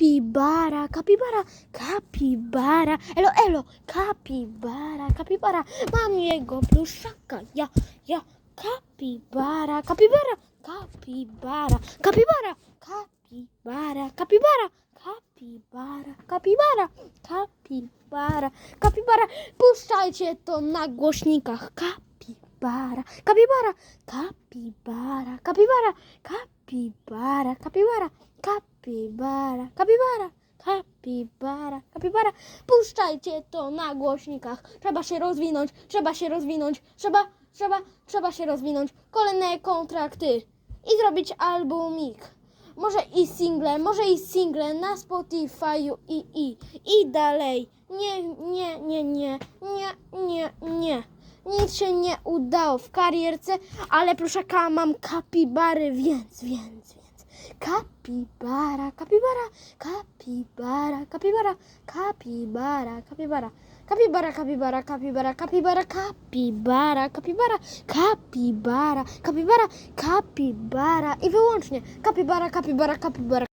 kapibara, kapibara, kapibara, elo, elo, kapibara, kapibara, mam jego pluszaka, ja, ja, kapibara, kapibara, kapibara, kapibara, kapibara, kapibara, kapibara, kapibara, kapibara, kapibara, puszczajcie to na głośnikach, kapibara, kapibara, kapibara, kapibara, kapibara, kapibara, kapibara, kapibara, kapibara, kapibara, puszczajcie to na głośnikach, trzeba się rozwinąć, trzeba się rozwinąć, trzeba, trzeba, trzeba się rozwinąć, kolejne kontrakty i zrobić albumik. Może i single, może i single na Spotify'u i i i dalej. Nie, nie, nie, nie, nie, nie, nie. Nic się nie udało w karierce, ale proszaka mam kapibary, więc, więc, więc. Kapibara, kapibara, kapibara, kapibara, kapibara, kapibara. Kapibara, kapibara, kapibara, kapibara, kapibara, kapibara, kapibara, kapibara, kapibara i wyłącznie kapibara, kapibara, kapibara,